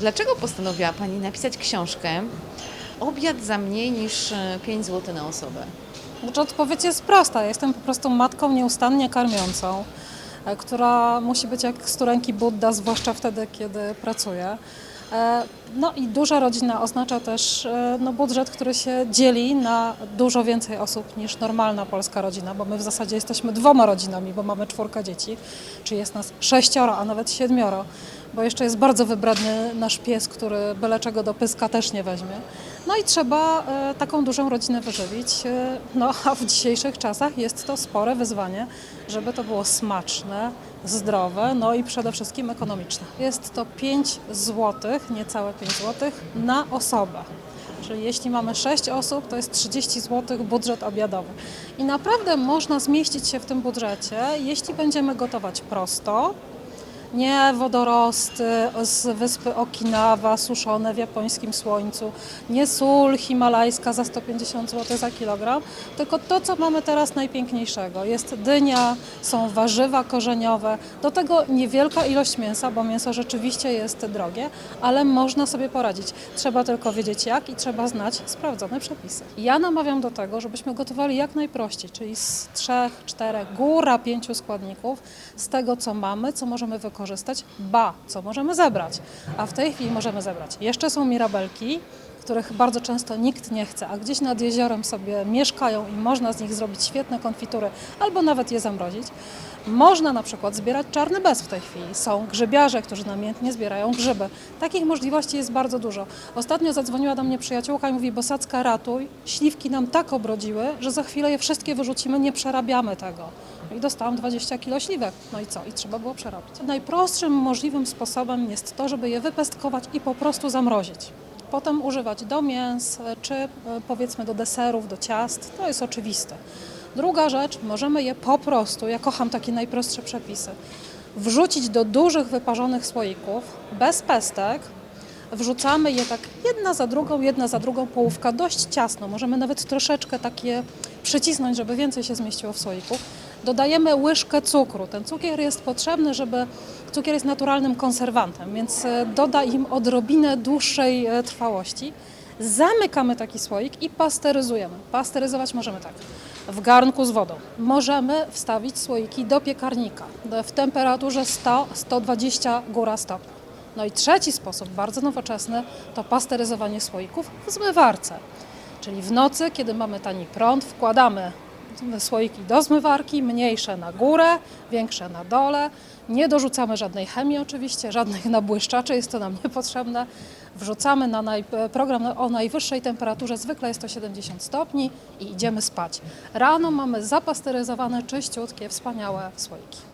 Dlaczego postanowiła Pani napisać książkę Obiad za mniej niż 5 zł na osobę? Znaczy odpowiedź jest prosta. Jestem po prostu matką nieustannie karmiącą, e, która musi być jak z ręki Budda, zwłaszcza wtedy, kiedy pracuje. E, No i duża rodzina oznacza też e, no, budżet, który się dzieli na dużo więcej osób niż normalna polska rodzina, bo my w zasadzie jesteśmy dwoma rodzinami, bo mamy czwórka dzieci, czyli jest nas sześcioro, a nawet siedmioro, bo jeszcze jest bardzo wybredny nasz pies, który byle czego do pyska też nie weźmie. No i trzeba e, taką dużą rodzinę wyżywić. No a w dzisiejszych czasach jest to spore wyzwanie, żeby to było smaczne, zdrowe, no i przede wszystkim ekonomiczne. Jest to 5 zł, niecałe 5 zł na osobę. Czyli jeśli mamy 6 osób, to jest 30 zł budżet obiadowy. I naprawdę można zmieścić się w tym budżecie, jeśli będziemy gotować prosto, nie wodorosty z wyspy Okinawa, suszone w japońskim słońcu, nie sól himalajska za 150 zł za kilogram, tylko to, co mamy teraz najpiękniejszego. Jest dynia, są warzywa korzeniowe, do tego niewielka ilość mięsa, bo mięso rzeczywiście jest drogie, ale można sobie poradzić. Trzeba tylko wiedzieć jak i trzeba znać sprawdzone przepisy. Ja namawiam do tego, żebyśmy gotowali jak najprościej, czyli z trzech, czterech, góra pięciu składników, z tego co mamy, co możemy wykorzystać, ba, co możemy zebrać. A w tej chwili możemy zebrać. Jeszcze są mirabelki, których bardzo często nikt nie chce, a gdzieś nad jeziorem sobie mieszkają i można z nich zrobić świetne konfitury albo nawet je zamrozić. Można na przykład zbierać czarny bez w tej chwili. Są grzybiarze, którzy namiętnie zbierają grzyby. Takich możliwości jest bardzo dużo. Ostatnio zadzwoniła do mnie przyjaciółka i mówi, Bosacka ratuj, śliwki nam tak obrodziły, że za chwilę je wszystkie wyrzucimy, nie przerabiamy tego. I dostałam 20 kilo śliwek. No i co? I trzeba było przerobić. Najprostszym możliwym sposobem jest to, żeby je wypestkować i po prostu zamrozić. Potem używać do mięs, czy e, powiedzmy do deserów, do ciast. To jest oczywiste. Druga rzecz, możemy je po prostu, ja kocham takie najprostsze przepisy, wrzucić do dużych wyparzonych słoików, bez pestek, Wrzucamy je tak jedna za drugą, jedna za drugą, połówka dość ciasno. Możemy nawet troszeczkę takie przycisnąć, żeby więcej się zmieściło w słoiku. Dodajemy łyżkę cukru. Ten cukier jest potrzebny, żeby cukier jest naturalnym konserwantem, więc e, doda im odrobinę dłuższej e, trwałości. Zamykamy taki słoik i pasteryzujemy. Pasteryzować możemy tak. W garnku z wodą. Możemy wstawić słoiki do piekarnika w temperaturze 100-120 góra stopni. No i trzeci sposób, bardzo nowoczesny, to pasteryzowanie słoików w zmywarce. Czyli w nocy, kiedy mamy tani prąd, wkładamy słoiki do zmywarki, mniejsze na górę, większe na dole. Nie dorzucamy żadnej chemii oczywiście, żadnych nabłyszczaczy, jest to nam niepotrzebne. Wrzucamy na naj, program o najwyższej temperaturze, zwykle jest to 70 stopni i idziemy spać. Rano mamy zapasteryzowane, czyściutkie, wspaniałe słoiki.